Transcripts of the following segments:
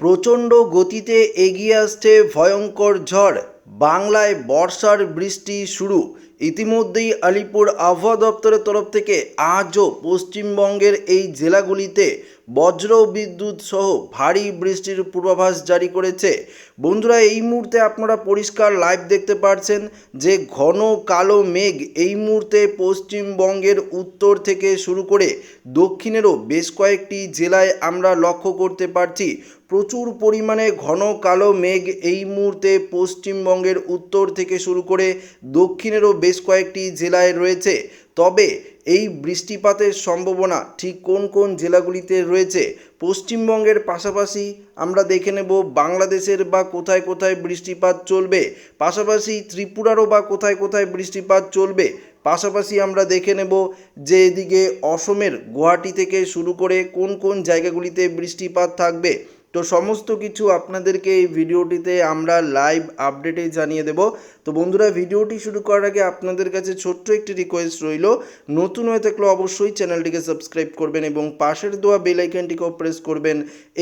প্রচণ্ড গতিতে এগিয়ে আসছে ভয়ঙ্কর ঝড়। বাংলায় বর্ষার বৃষ্টি শুরু। ইতিমধ্যেই আলিপুর আবহাওয়া দপ্তরের তরফ থেকে আজও পশ্চিমবঙ্গের এই জেলাগুলিতে বজ্র বিদ্যুৎ সহ ভারী বৃষ্টির পূর্বাভাস জারি করেছে। বন্ধুরা, এই মুহূর্তে আপনারা পরিষ্কার লাইভ দেখতে পাচ্ছেন যে ঘন কালো মেঘ এই মুহূর্তে পশ্চিমবঙ্গের উত্তর থেকে শুরু করে দক্ষিণেরও বেশ কয়েকটি জেলায় আমরা লক্ষ্য করতে পারছি। প্রচুর পরিমাণে ঘন কালো মেঘ এই মুহূর্তে পশ্চিমবঙ্গের উত্তর থেকে শুরু করে দক্ষিণেরও বেশ কয়েকটি জেলায় রয়েছে। তবে এই বৃষ্টিপাতের সম্ভাবনা ঠিক কোন কোন জেলাগুলিতে রয়েছে, পশ্চিমবঙ্গের পাশাপাশি আমরা দেখে নেব বাংলাদেশের বা কোথায় কোথায় বৃষ্টিপাত চলবে, পাশাপাশি ত্রিপুরারও বা কোথায় কোথায় বৃষ্টিপাত চলবে, পাশাপাশি আমরা দেখে নেব যে এদিকে অসমের গুয়াহাটি থেকে শুরু করে কোন কোন জায়গাগুলিতে বৃষ্টিপাত থাকবে। তো সমস্ত কিছু আপনাদেরকে এই ভিডিওটিতে আমরা লাইভ আপডেটে জানিয়ে দেব। তো বন্ধুরা, ভিডিওটি শুরু করার আগে আপনাদের কাছে ছোট্ট একটি রিকোয়েস্ট রইল। নতুন হয়ে থাকলে অবশ্যই চ্যানেলটিকে সাবস্ক্রাইব করবেন এবং পাশের দেওয়া বেল আইকনটিকেও প্রেস করবেন।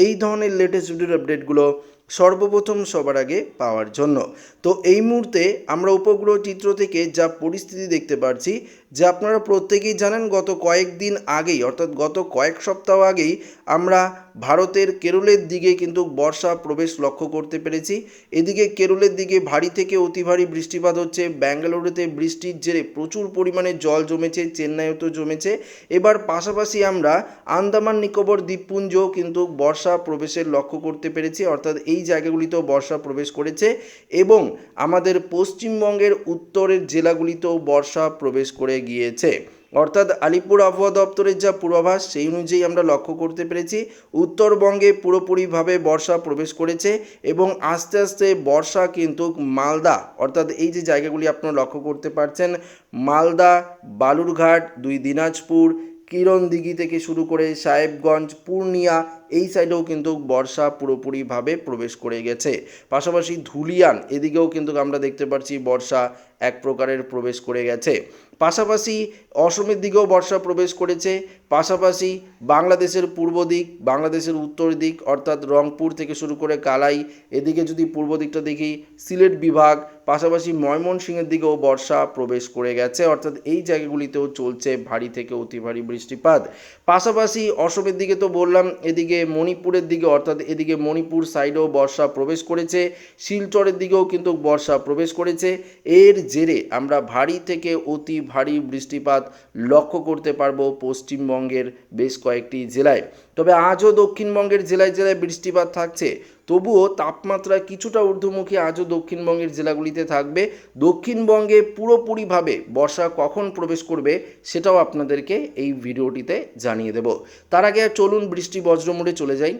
এই ধরনের লেটেস্ট ভিডিওর আপডেটগুলো সর্বপ্রথম সবার আগে পাওয়ার জন্য। তো এই মুহূর্তে আমরা উপগ্রহ চিত্র থেকে যা পরিস্থিতি দেখতে পাচ্ছি যে আপনারা প্রত্যেকেই জানেন, গত কয়েকদিন আগেই, অর্থাৎ গত কয়েক সপ্তাহ আগেই আমরা ভারতের কেরলের দিকে কিন্তু বর্ষা প্রবেশ লক্ষ্য করতে পেরেছি। এদিকে কেরলের দিকে ভারী থেকে অতি ভারী বৃষ্টিপাত হচ্ছে, ব্যাঙ্গালুরুতে বৃষ্টির জেরে প্রচুর পরিমাণে জল জমেছে, চেন্নাইতেও জমেছে। এবার পাশাপাশি আমরা আন্দামান নিকোবর দ্বীপপুঞ্জও কিন্তু বর্ষা প্রবেশের লক্ষ্য করতে পেরেছি, অর্থাৎ এই জায়গাগুলিতেও বর্ষা প্রবেশ করেছে এবং আমাদের পশ্চিমবঙ্গের উত্তরের জেলাগুলিতেও বর্ষা প্রবেশ করে গিয়েছে। অর্থাৎ আলিপুর আবহাওয়া দপ্তরের যা পূর্বাভাস, সেই অনুযায়ী আমরা লক্ষ্য করতে পেরেছি, উত্তরবঙ্গে পুরোপুরিভাবে বর্ষা প্রবেশ করেছে এবং আস্তে আস্তে বর্ষা কিন্তু মালদা, অর্থাৎ এই যে জায়গাগুলি আপনারা লক্ষ্য করতে পারছেন, মালদা, বালুরঘাট, দুই দিনাজপুর কিরণদিঘি থেকে শুরু করে সাহেবগঞ্জ, পূর্ণিয়া, এই সাইডেও কিন্তু বর্ষা পুরোপুরিভাবে প্রবেশ করে গেছে। পাশাপাশি ধুলিয়ান, এদিকেও কিন্তু আমরা দেখতে পাচ্ছি বর্ষা এক প্রকারের প্রবেশ করে গেছে। পাশাপাশি অসমের দিকেও বর্ষা প্রবেশ করেছে। পাশাপাশি বাংলাদেশের পূর্ব দিক, বাংলাদেশের উত্তর দিক, অর্থাৎ রংপুর থেকে শুরু করে কালাই, এদিকে যদি পূর্ব দিকটা দেখি, সিলেট বিভাগ, পাশাপাশি ময়মনসিংহের দিকেও বর্ষা প্রবেশ করে গেছে। অর্থাৎ এই জায়গাগুলিতেও চলছে ভারী থেকে অতি ভারী বৃষ্টিপাত। পাশাপাশি অসমের দিকে তো বললাম, এদিকে মণিপুরের দিকে, অর্থাৎ এদিকে মণিপুর সাইডেও বর্ষা প্রবেশ করেছে। শিলচরের দিকেও কিন্তু বর্ষা প্রবেশ করেছে। এর জেরে আমরা ভারী থেকে অতি ভারী বৃষ্টিপাত লক্ষ্য করতে পারব পশ্চিমবঙ্গের বেশ কয়েকটি জেলায়। তবে আজও দক্ষিণবঙ্গের জেলায় জেলায় বৃষ্টিপাত থাকছে। তবুও তাপমাত্রা কিছুটা ঊর্ধ্বমুখী আজও দক্ষিণবঙ্গের জেলাগুলিতে থাকবে। দক্ষিণবঙ্গে পুরোপুরিভাবে বর্ষা কখন প্রবেশ করবে সেটাও আপনাদেরকে এই ভিডিওটিতে জানিয়ে দেব। তার আগে চলুন বৃষ্টি বজ্রমোড়ে চলে যাই।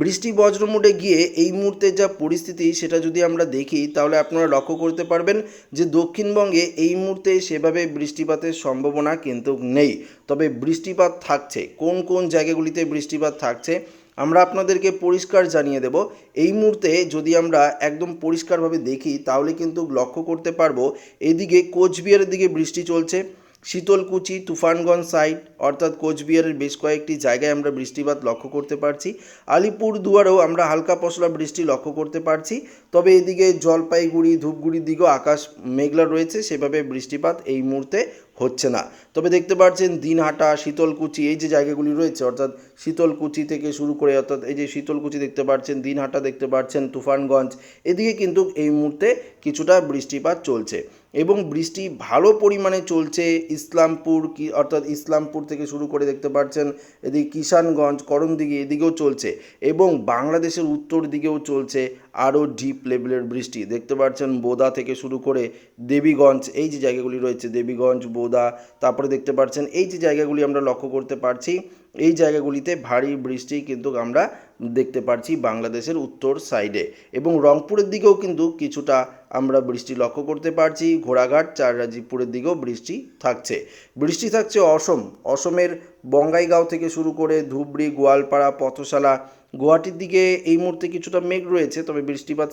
বৃষ্টি বজ্রমুডে গিয়ে এই মুহূর্তে যা পরিস্থিতি সেটা যদি আমরা দেখি, তাহলে আপনারা লক্ষ্য করতে পারবেন যে দক্ষিণবঙ্গে এই মুহূর্তে সেভাবে বৃষ্টিপাতের সম্ভাবনা কিন্তু নেই। তবে বৃষ্টিপাত থাকছে। কোন কোন জায়গাগুলিতে বৃষ্টিপাত থাকছে, আমরা আপনাদেরকে পরিষ্কার জানিয়ে দেব। এই মুহূর্তে যদি আমরা একদম পরিষ্কারভাবে দেখি, তাহলে কিন্তু লক্ষ্য করতে পারব, এদিকে কোচবিহারের দিকে বৃষ্টি চলছে। শীতলকুচি, তুফানগঞ্জ সাইড অর্থাৎ কোচবিহারের বেশ কয়েকটি জায়গায় আমরা বৃষ্টিপাত লক্ষ্য করতে পারছি। আলিপুর দুয়ারেও আমরা হালকা পশলা বৃষ্টি লক্ষ্য করতে পারছি। তবে এদিকে জলপাইগুড়ি, ধূপগুড়ির দিকেও আকাশ মেঘলা রয়েছে, সেভাবে বৃষ্টিপাত এই মুহূর্তে হচ্ছে না। তবে দেখতে পাচ্ছেন দিনহাটা, শীতলকুচি, এই যে জায়গাগুলি রয়েছে, অর্থাৎ শীতলকুচি থেকে শুরু করে, অর্থাৎ এই যে শীতলকুচি দেখতে পাচ্ছেন দিনহাটা দেখতে পাচ্ছেন তুফানগঞ্জ, এদিকে কিন্তু এই মুহূর্তে কিছুটা বৃষ্টিপাত চলছে। এবং বৃষ্টি ভালো পরিমাণে চলছে ইসলামপুর কি, অর্থাৎ ইসলামপুর থেকে শুরু করে দেখতে পাচ্ছেন এদিকে কিষানগঞ্জ করণদিঘি এদিকেও চলছে। এবং বাংলাদেশের উত্তর দিকেও চলছে আরও ডিপ লেভেলের বৃষ্টি। দেখতে পাচ্ছেন বোদা থেকে শুরু করে দেবীগঞ্জ, এই যে জায়গাগুলি রয়েছে, দেবীগঞ্জ, বোদা তারপরে দেখতে পাচ্ছেন এই যে জায়গাগুলি আমরা লক্ষ্য করতে পারছি, এই জায়গাগুলিতে ভারী বৃষ্টি কিন্তু আমরা দেখতে পাচ্ছি বাংলাদেশের উত্তর সাইডে এবং রংপুরের দিকেও কিন্তু কিছুটা আমরা বৃষ্টি লক্ষ্য করতে পারছি, ঘোড়াঘাট চাররাজিপুরের দিকেও বৃষ্টি থাকছে। বৃষ্টি থাকছে অসম, অসমের বঙ্গাইগাঁও থেকে শুরু করে ধুবড়ি, গোয়ালপাড়া, পথশালা গুয়াহাটির দিকে এই মুহূর্তে কিছুটা মেঘ রয়েছে, তবে বৃষ্টিপাত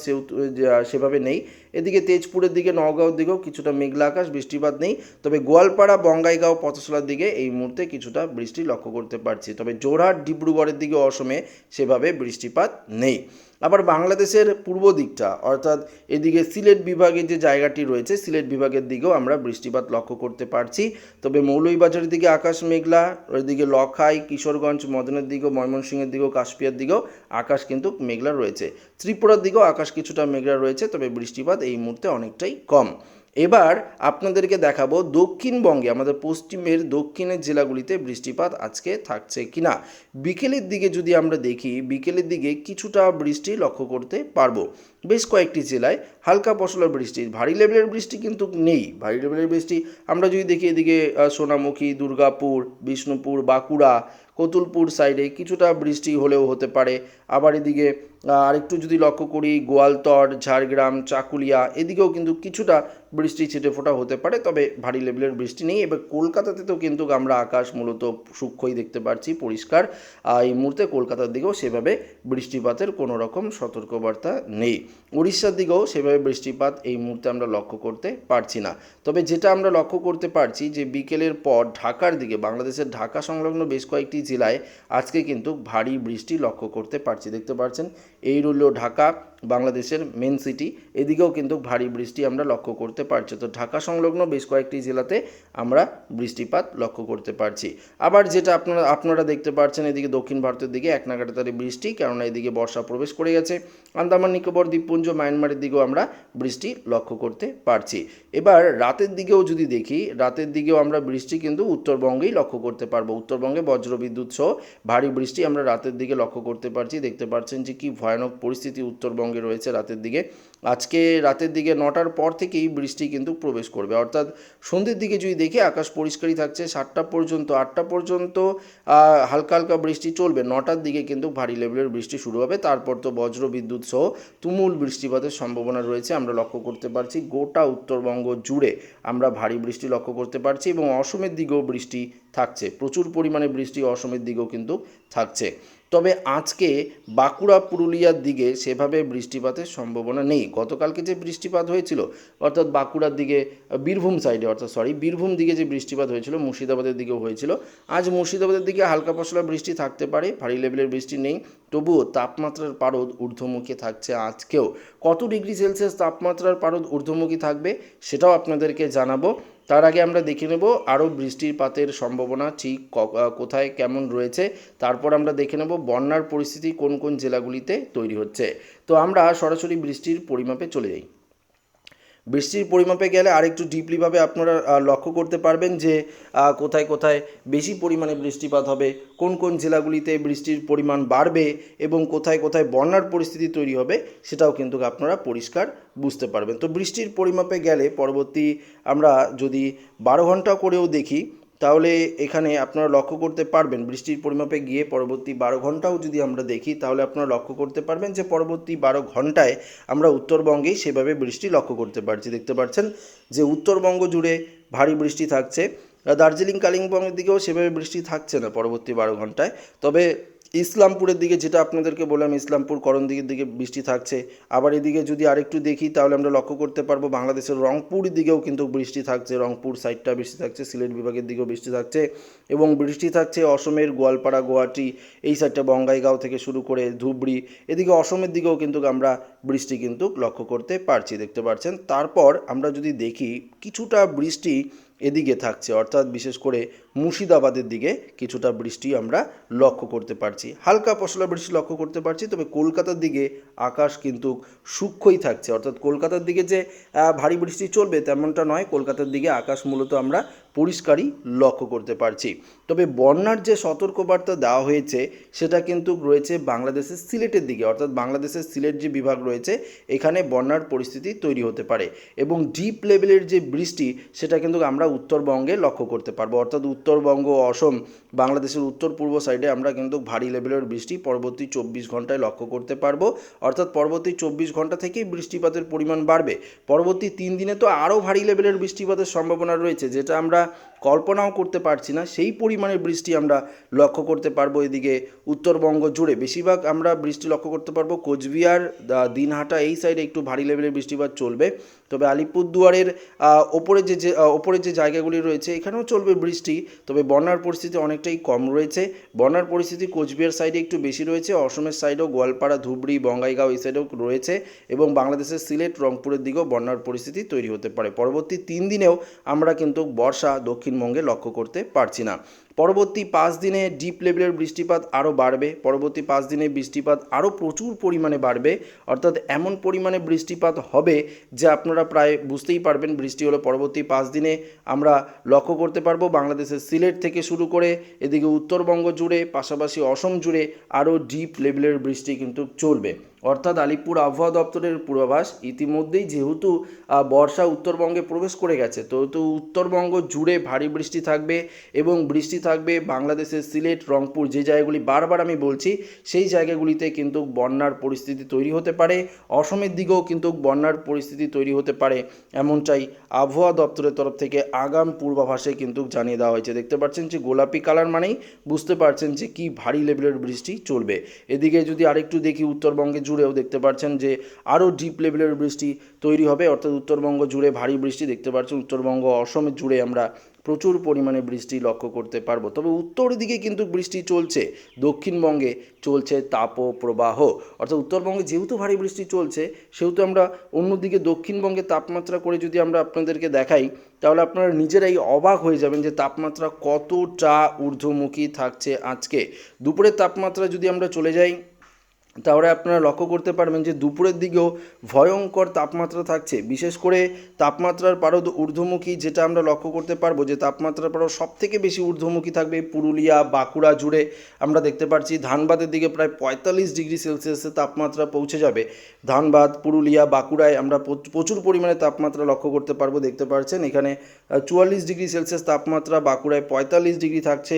সেভাবে নেই। এদিকে তেজপুরের দিকে, নওগাঁওর দিকেও কিছুটা মেঘলা আকাশ, বৃষ্টিপাত নেই। তবে গোয়ালপাড়া, বঙ্গাইগাঁও পথশলার দিকে এই মুহূর্তে কিছুটা বৃষ্টি লক্ষ্য করতে পারছি। তবে জোরহাট, ডিব্রুগড়ের দিকে অসমে সেভাবে বৃষ্টিপাত নেই। আবার বাংলাদেশের পূর্ব দিকটা, অর্থাৎ এদিকে সিলেট বিভাগের যে জায়গাটি রয়েছে, সিলেট বিভাগের দিকেও আমরা বৃষ্টিপাত লক্ষ্য করতে পারছি। তবে মৌলভীবাজারের দিকে আকাশ মেঘলা, ওইদিকে লখাই, কিশোরগঞ্জ, মদনের দিকেও, ময়মনসিংহের দিকেও কাশপিয়ার দিকেও আকাশ কিন্তু মেঘলা রয়েছে। ত্রিপুরার দিকেও আকাশ কিছুটা মেঘলা রয়েছে, তবে বৃষ্টিপাত এই মুহূর্তে অনেকটাই কম। এবার আপনাদেরকে দেখাবো দক্ষিণবঙ্গে, আমাদের পশ্চিমের দক্ষিণের জেলাগুলিতে বৃষ্টিপাত আজকে থাকছে কিনা। বিকেলের দিকে যদি আমরা দেখি, বিকেলের দিকে কিছুটা বৃষ্টি লক্ষ্য করতে পারব। বেশ কয়েকটি জেলায় হালকা পশলা বৃষ্টি, ভারী লেভেলের বৃষ্টি কিন্তু নেই। ভারী লেভেলের বৃষ্টি আমরা যদি দেখি এদিকে সোনামুখী, দুর্গাপুর, বিষ্ণুপুর, বাঁকুড়া, কতুলপুর সাইডে কিছুটা বৃষ্টি হলেও হতে পারে। আবার এদিকে আরেকটু যদি লক্ষ্য করি, গোয়ালতর, ঝাড়গ্রাম, চাকুলিয়া, এদিকেও কিন্তু কিছুটা বৃষ্টি ছিটে ফোটা হতে পারে, তবে ভারী লেভেলের বৃষ্টি নেই। এবার কলকাতাতে তো কিন্তু আমরা আকাশ মূলত সূক্ষ্মই দেখতে পাচ্ছি পরিষ্কার। এই মুহূর্তে কলকাতার দিকেও সেভাবে বৃষ্টিপাতের কোনো রকম সতর্কবার্তা নেই। উড়িষ্যার দিকেও সেভাবে বৃষ্টিপাত এই মুহূর্তে আমরা লক্ষ্য করতে পারছি না। তবে যেটা আমরা লক্ষ্য করতে পারছি যে বিকেলের পর ঢাকার দিকে, বাংলাদেশের ঢাকা সংলগ্ন বেশ কয়েকটি জেলায় আজকে কিন্তু ভারী বৃষ্টি লক্ষ্য করতে পারছি। দেখতে পাচ্ছেন এই রইল ঢাকা। বাংলাদেশের মেন সিটি এদিকেও কিন্তু ভারী বৃষ্টি আমরা লক্ষ্য করতে পারছি। তো ঢাকা সংলগ্ন বেশ কয়েকটি জেলাতে আমরা বৃষ্টিপাত লক্ষ্য করতে পারছি। আবার যেটা আপনারা আপনারা দেখতে পাচ্ছেন এদিকে দক্ষিণ ভারতের দিকে এক নাগাড়ে তারে বৃষ্টি, কেননা এদিকে বর্ষা প্রবেশ করে গেছে। আন্দামান, নিকোবর, দ্বীপপুঞ্জ, মায়ানমারের দিকেও আমরা বৃষ্টি লক্ষ্য করতে পারছি। এবার রাতের দিকেও যদি দেখি, রাতের দিকেও আমরা বৃষ্টি কিন্তু উত্তরবঙ্গেই লক্ষ্য করতে পারব। উত্তরবঙ্গে বজ্রবিদ্যুৎ সহ ভারী বৃষ্টি আমরা রাতের দিকে লক্ষ্য করতে পারছি। দেখতে পাচ্ছেন যে কি ভয়ানক পরিস্থিতি উত্তরবঙ্গে রয়েছে রাতের দিকে। আজকে রাতের দিকে নটার পর থেকেই বৃষ্টি কিন্তু প্রবেশ করবে। অর্থাৎ সন্ধ্যের দিকে যদি দেখি আকাশ পরিষ্কারই থাকছে, সাতটা পর্যন্ত, আটটা পর্যন্ত হালকা হালকা বৃষ্টি চলবে। নটার দিকে কিন্তু ভারী লেভেলের বৃষ্টি শুরু হবে। তারপর তো বজ্র বিদ্যুৎ সহ তুমুল বৃষ্টিপাতের সম্ভাবনা রয়েছে। আমরা লক্ষ্য করতে পারছি গোটা উত্তরবঙ্গ জুড়ে আমরা ভারী বৃষ্টি লক্ষ্য করতে পারছি এবং অসমের দিকেও বৃষ্টি থাকছে। প্রচুর পরিমাণে বৃষ্টি অসমের দিকেও কিন্তু থাকছে। তবে আজকে বাঁকুড়া, পুরুলিয়ার দিকে সেভাবে বৃষ্টিপাতের সম্ভাবনা নেই। গতকালকে যে বৃষ্টিপাত হয়েছিল, অর্থাৎ বাঁকুড়ার দিকে বীরভূম সাইডে অর্থাৎ সরি বীরভূম দিকে যে বৃষ্টিপাত হয়েছিল, মুর্শিদাবাদের দিকেও হয়েছিল। আজ মুর্শিদাবাদের দিকে হালকা পশলা বৃষ্টি থাকতে পারে, ভারী লেভেলের বৃষ্টি নেই। তবুও তাপমাত্রার পারদ ঊর্ধ্বমুখী থাকছে আজকেও। কত ডিগ্রি সেলসিয়াস তাপমাত্রার পারদ ঊর্ধ্বমুখী থাকবে, সেটাও আপনাদেরকে জানাব। তার আগে আমরা দেখে নেব আরও বৃষ্টিপাতের সম্ভাবনা, ঠিক কোথায় কেমন রয়েছে। তারপর আমরা দেখে নেব বন্যার পরিস্থিতি কোন কোন জেলাগুলিতে তৈরি হচ্ছে। তো আমরা সরাসরি বৃষ্টির পরিমাপে চলে যাই। বৃষ্টির পরিমাপে গেলে আরেকটু ডিপলিভাবে আপনারা লক্ষ্য করতে পারবেন যে কোথায় কোথায় বেশি পরিমাণে বৃষ্টিপাত হবে, কোন কোন জেলাগুলিতে বৃষ্টির পরিমাণ বাড়বে এবং কোথায় কোথায় বন্যার পরিস্থিতি তৈরি হবে, সেটাও কিন্তু আপনারা পরিষ্কার বুঝতে পারবেন। তো বৃষ্টির পরিমাপে গেলে পরবর্তী আমরা যদি বারো ঘণ্টা করেও দেখি তাহলে এখানে আপনারা লক্ষ্য করতে পারবেন, বৃষ্টির পরিমাপে গিয়ে পরবর্তী বারো ঘন্টাও যদি আমরা দেখি, তাহলে আপনারা লক্ষ্য করতে পারবেন যে পরবর্তী বারো ঘন্টায় আমরা উত্তরবঙ্গেই সেভাবে বৃষ্টি লক্ষ্য করতে পারছি। দেখতে পাচ্ছেন যে উত্তরবঙ্গ জুড়ে ভারী বৃষ্টি থাকছে। দার্জিলিং, কালিম্পংয়ের দিকেও সেভাবে বৃষ্টি থাকছে না পরবর্তী বারো ঘন্টায়। তবে ইসলামপুরের দিকে যেটা আপনাদেরকে বললাম, ইসলামপুর করণ দিকের দিকে বৃষ্টি থাকছে। আবার এদিকে যদি আরেকটু দেখি, তাহলে আমরা লক্ষ্য করতে পারব বাংলাদেশের রংপুর দিকেও কিন্তু বৃষ্টি থাকছে। রংপুর সাইডটা বৃষ্টি থাকছে, সিলেট বিভাগের দিকেও বৃষ্টি থাকছে এবং বৃষ্টি থাকছে অসমের গোয়ালপাড়া, গুয়াহাটি, এই সাইডটা বঙ্গাইগাঁও থেকে শুরু করে ধুবড়ি। এদিকে অসমের দিকেও কিন্তু আমরা বৃষ্টি কিন্তু লক্ষ্য করতে পারছি, দেখতে পাচ্ছেন। তারপর আমরা যদি দেখি, কিছুটা বৃষ্টি এদিকে থাকছে। অর্থাৎ বিশেষ করে মুর্শিদাবাদের দিকে কিছুটা বৃষ্টি আমরা লক্ষ্য করতে পারছি। হালকা পশলা বৃষ্টি লক্ষ্য করতে পারছি, তবে কলকাতার দিকে আকাশ কিন্তু সূক্ষ্মই থাকছে। অর্থাৎ কলকাতার দিকে যে ভারী বৃষ্টি চলবে তেমনটা নয়। কলকাতার দিকে আকাশ মূলত আমরা পরিষ্কারই লক্ষ্য করতে পারছি। তবে বন্যার যে সতর্কবার্তা দেওয়া হয়েছে, সেটা কিন্তু রয়েছে বাংলাদেশের সিলেটের দিকে। অর্থাৎ বাংলাদেশের সিলেট যে বিভাগ রয়েছে, এখানে বন্যার পরিস্থিতি তৈরি হতে পারে এবং ডিপ লেভেলের যে বৃষ্টি, সেটা কিন্তু আমরা উত্তরবঙ্গে লক্ষ্য করতে পারব। অর্থাৎ উত্তরবঙ্গ, অসম, বাংলাদেশের উত্তর পূর্ব সাইডে আমরা কিন্তু ভারী লেভেলের বৃষ্টি পরবর্তী চব্বিশ ঘন্টায় লক্ষ্য করতে পারব। অর্থাৎ পরবর্তী চব্বিশ ঘণ্টা থেকেই বৃষ্টিপাতের পরিমাণ বাড়বে। পরবর্তী তিন দিনে তো আরও ভারী লেভেলের বৃষ্টিপাতের সম্ভাবনা রয়েছে, যেটা আমরা কল্পনাও করতে পারছি না। সেই পরিমাণে বৃষ্টি আমরা লক্ষ্য করতে পারব এদিকে উত্তরবঙ্গ জুড়ে। বেশিরভাগ আমরা বৃষ্টি লক্ষ্য করতে পারব কোচবিহার দিনহাটা, এই সাইডে একটু ভারী লেভেলের বৃষ্টিপাত চলবে। তবে আলিপুরদুয়ারের ওপরে যে যে ওপরে যে জায়গাগুলি রয়েছে, এখানেও চলবে বৃষ্টি। তবে বন্যার পরিস্থিতি অনেকটাই কম রয়েছে। বন্যার পরিস্থিতি কোচবিহার সাইডে একটু বেশি রয়েছে। অসমের সাইডেও গোয়ালপাড়া, ধুবড়ি, বঙ্গাইগাঁও এই সাইডেও রয়েছে এবং বাংলাদেশের সিলেট, রংপুরের দিকেও বন্যার পরিস্থিতি তৈরি হতে পারে। পরবর্তী তিন দিনেও আমরা কিন্তু বর্ষা দক্ষিণবঙ্গে লক্ষ্য করতে পারছি না। পরবর্তী পাঁচ দিনে ডিপ লেভেলের বৃষ্টিপাত আরও বাড়বে। পরবর্তী পাঁচ দিনে বৃষ্টিপাত আরও প্রচুর পরিমাণে বাড়বে। অর্থাৎ এমন পরিমাণে বৃষ্টিপাত হবে যে আপনারা প্রায় বুঝতেই পারবেন বৃষ্টি হলো পরবর্তী পাঁচ দিনে আমরা লক্ষ্য করতে পারব বাংলাদেশের সিলেট থেকে শুরু করে এদিকে উত্তরবঙ্গ জুড়ে, পাশাপাশি অসম জুড়ে আরও ডিপ লেভেলের বৃষ্টি কিন্তু চলবে। অর্থাৎ আলিপুর আবহাওয়া দপ্তরের পূর্বাভাস, ইতিমধ্যেই যেহেতু বর্ষা উত্তরবঙ্গে প্রবেশ করে গেছে তো তো উত্তরবঙ্গ জুড়ে ভারী বৃষ্টি থাকবে এবং বৃষ্টি থাকবে বাংলাদেশের সিলেট, রংপুর যে জায়গাগুলি বারবার আমি বলছি, সেই জায়গাগুলিতে কিন্তু বন্যার পরিস্থিতি তৈরি হতে পারে, অসমের দিকেও কিন্তু বন্যার পরিস্থিতি তৈরি হতে পারে, এমনটাই আবহাওয়া দপ্তরের তরফ থেকে আগাম পূর্বাভাসে কিন্তু জানিয়ে দেওয়া হয়েছে। দেখতে পাচ্ছেন যে গোলাপি কালার মানেই বুঝতে পারছেন যে কি ভারী লেভেলের বৃষ্টি চলবে। এদিকে যদি আরেকটু দেখি উত্তরবঙ্গে জুড়েও দেখতে পাচ্ছেন যে আরও ডিপ লেভেলের বৃষ্টি তৈরি হবে, অর্থাৎ উত্তরবঙ্গ জুড়ে ভারী বৃষ্টি দেখতে পাচ্ছেন উত্তরবঙ্গ, অসম জুড়ে আমরা প্রচুর পরিমাণে বৃষ্টি লক্ষ্য করতে পারব। তবে উত্তর দিকে কিন্তু বৃষ্টি চলছে, দক্ষিণবঙ্গে চলছে তাপ প্রবাহ অর্থাৎ উত্তরবঙ্গে যেহেতু ভারী বৃষ্টি চলছে, সেহেতু আমরা অন্যদিকে দক্ষিণবঙ্গে তাপমাত্রা করে যদি আমরা আপনাদেরকে দেখাই, তাহলে আপনারা নিজেরাই অবাক হয়ে যাবেন যে তাপমাত্রা কতটা ঊর্ধ্বমুখী থাকছে আজকে। দুপুরের তাপমাত্রা যদি আমরা চলে যাই তাহলে আপনারা লক্ষ্য করতে পারবেন যে দুপুরের দিকেও ভয়ঙ্কর তাপমাত্রা থাকছে। বিশেষ করে তাপমাত্রার পারদ ঊর্ধ্বমুখী যেটা আমরা লক্ষ্য করতে পারব যে তাপমাত্রার পারদ সব থেকে বেশি ঊর্ধ্বমুখী থাকবে পুরুলিয়া, বাঁকুড়া জুড়ে। আমরা দেখতে পাচ্ছি ধানবাদের দিকে প্রায় পঁয়তাল্লিশ ডিগ্রি সেলসিয়াসের তাপমাত্রা পৌঁছে যাবে। ধানবাদ, পুরুলিয়া, বাঁকুড়ায় আমরা প্রচ- প্রচুর পরিমাণে তাপমাত্রা লক্ষ্য করতে পারব। দেখতে পাচ্ছেন এখানে চুয়াল্লিশ ডিগ্রি সেলসিয়াস তাপমাত্রা, বাঁকুড়ায় পঁয়তাল্লিশ ডিগ্রি থাকছে,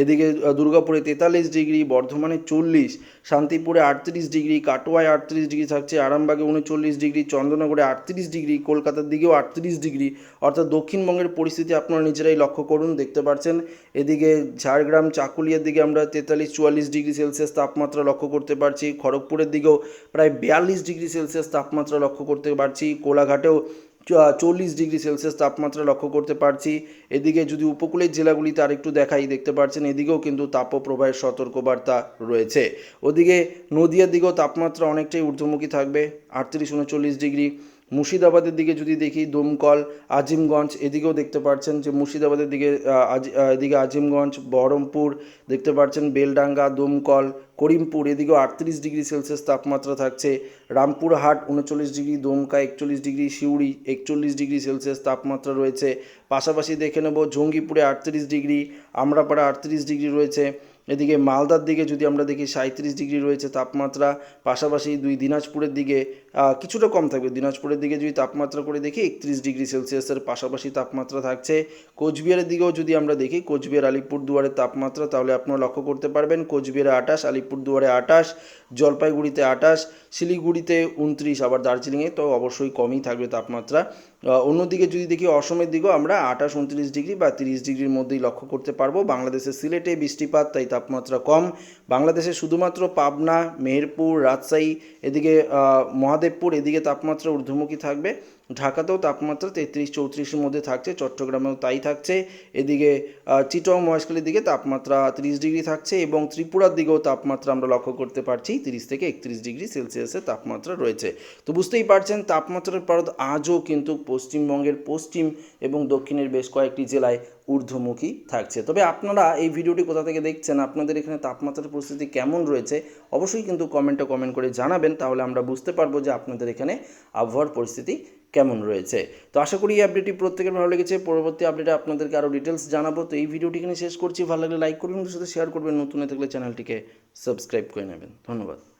এদিকে দুর্গাপুরে তেতাল্লিশ ডিগ্রি, বর্ধমানে চল্লিশ, শান্তিপুরে আটত্রিশ ডিগ্রি, কাটোয়ায় আটত্রিশ ডিগ্রি থাকছে, আরামবাগে উনচল্লিশ ডিগ্রি চন্দ্রনগরে আটত্রিশ ডিগ্রি, কলকাতার দিকেও আটত্রিশ ডিগ্রি। অর্থাৎ দক্ষিণবঙ্গের পরিস্থিতি আপনারা নিজেরাই লক্ষ্য করুন, দেখতে পাচ্ছেন এদিকে ঝাড়গ্রাম, চাকুলিয়ার দিকে আমরা তেতাল্লিশ, চুয়াল্লিশ ডিগ্রি সেলসিয়াস তাপমাত্রা লক্ষ্য করতে পারছি। খড়গপুরের দিকেও প্রায় বিয়াল্লিশ ডিগ্রি সেলসিয়াস তাপমাত্রা লক্ষ্য করতে পারছি। কোলাঘাটেও চল্লিশ ডিগ্রি সেলসিয়াস তাপমাত্রা লক্ষ্য করতে পারছি। এদিকে যদি উপকূলের জেলাগুলিতে আরেকটু দেখাই, দেখতে পাচ্ছেন এদিকেও কিন্তু তাপপ্রবাহের সতর্কবার্তা রয়েছে। ওদিকে নদিয়ার দিকেও তাপমাত্রা অনেকটাই ঊর্ধ্বমুখী থাকবে, আটত্রিশ, উনচল্লিশ ডিগ্রি। মুর্শিদাবাদের দিকে যদি দেখি, দমকল, আজিমগঞ্জ, এদিকেও দেখতে পাচ্ছেন যে মুর্শিদাবাদের দিকে এদিকে আজিমগঞ্জ, বহরমপুর, দেখতে পাচ্ছেন বেলডাঙ্গা, দমকল, করিমপুর, এদিকেও আটত্রিশ ডিগ্রি সেলসিয়াস তাপমাত্রা থাকছে। রামপুরহাট, উনচল্লিশ ডিগ্রি, দমকা, একচল্লিশ ডিগ্রি সিউড়ি একচল্লিশ ডিগ্রি সেলসিয়াস তাপমাত্রা রয়েছে। পাশাপাশি দেখে নেব, জঙ্গিপুরে আটত্রিশ ডিগ্রি, আমরাপাড়া আটত্রিশ ডিগ্রি রয়েছে। এদিকে মালদার দিকে যদি আমরা দেখি সাঁত্রিশ ডিগ্রি রয়েছে, তাপমাত্রা পাশাপাশি দুই দিনাজপুরের দিকে কিছুটা কম থাকবে। দিনাজপুরের দিকে যদি তাপমাত্রা করে দেখি একত্রিশ ডিগ্রি সেলসিয়াসের পাশাপাশি তাপমাত্রা থাকছে। কোচবিহারের দিকেও যদি আমরা দেখি, কোচবিহার, আলিপুরদুয়ারের তাপমাত্রা, তাহলে আপনারা লক্ষ্য করতে পারবেন কোচবিহারে আটাশ, আলিপুরদুয়ারে আটাশ, জলপাইগুড়িতে আটাশ, শিলিগুড়িতে উনত্রিশ, আবার দার্জিলিংয়ে তো অবশ্যই কমই থাকবে তাপমাত্রা। অন্যদিকে যদি দেখি অসমের দিকেও আমরা আঠাশ, উনত্রিশ ডিগ্রি বা তিরিশ ডিগ্রির মধ্যেই লক্ষ্য করতে পারব। বাংলাদেশের সিলেটে বৃষ্টিপাত, তাই তাপমাত্রা কম। বাংলাদেশে শুধুমাত্র পাবনা, মেহেরপুর, রাজশাহী, এদিকে মহাদেবপুর, এদিকে তাপমাত্রা ঊর্ধ্বমুখী থাকবে। ঢাকাতেও তাপমাত্রা তেত্রিশ চৌত্রিশের মধ্যে থাকছে, চট্টগ্রামেও তাই থাকছে। এদিকে চিটং মহেশখালীর দিকে তাপমাত্রা তিরিশ ডিগ্রি থাকছে এবং ত্রিপুরার দিকেও তাপমাত্রা আমরা লক্ষ্য করতে পারছি, তিরিশ থেকে একত্রিশ ডিগ্রি সেলসিয়াসের তাপমাত্রা রয়েছে। তো বুঝতেই পারছেন, তাপমাত্রার পারদ আজও কিন্তু পশ্চিমবঙ্গের পশ্চিম এবং দক্ষিণের বেশ কয়েকটি জেলায় ঊর্ধ্বমুখী থাকছে। তবে আপনারা এই ভিডিওটি কোথা থেকে দেখছেন, আপনাদের এখানে তাপমাত্রার পরিস্থিতি কেমন রয়েছে, অবশ্যই কিন্তু কমেন্টে কমেন্ট করে জানাবেন, তাহলে আমরা বুঝতে পারব যে আপনাদের এখানে আবহাওয়ার পরিস্থিতি কেমন রয়েছে? তো আশা করি এই আপডেটটি প্রত্যেকের ভালো লেগেছে। পরবর্তী আপডেটে আপনাদেরকে আরও ডিটেলস জানাব। তো এই ভিডিওটি এখানে শেষ করছি। ভালো লাগলে লাইক করবেন সাথে শেয়ার করবেন। নতুন থাকলে চ্যানেলটিকে সাবস্ক্রাইব করে নেবেন। ধন্যবাদ।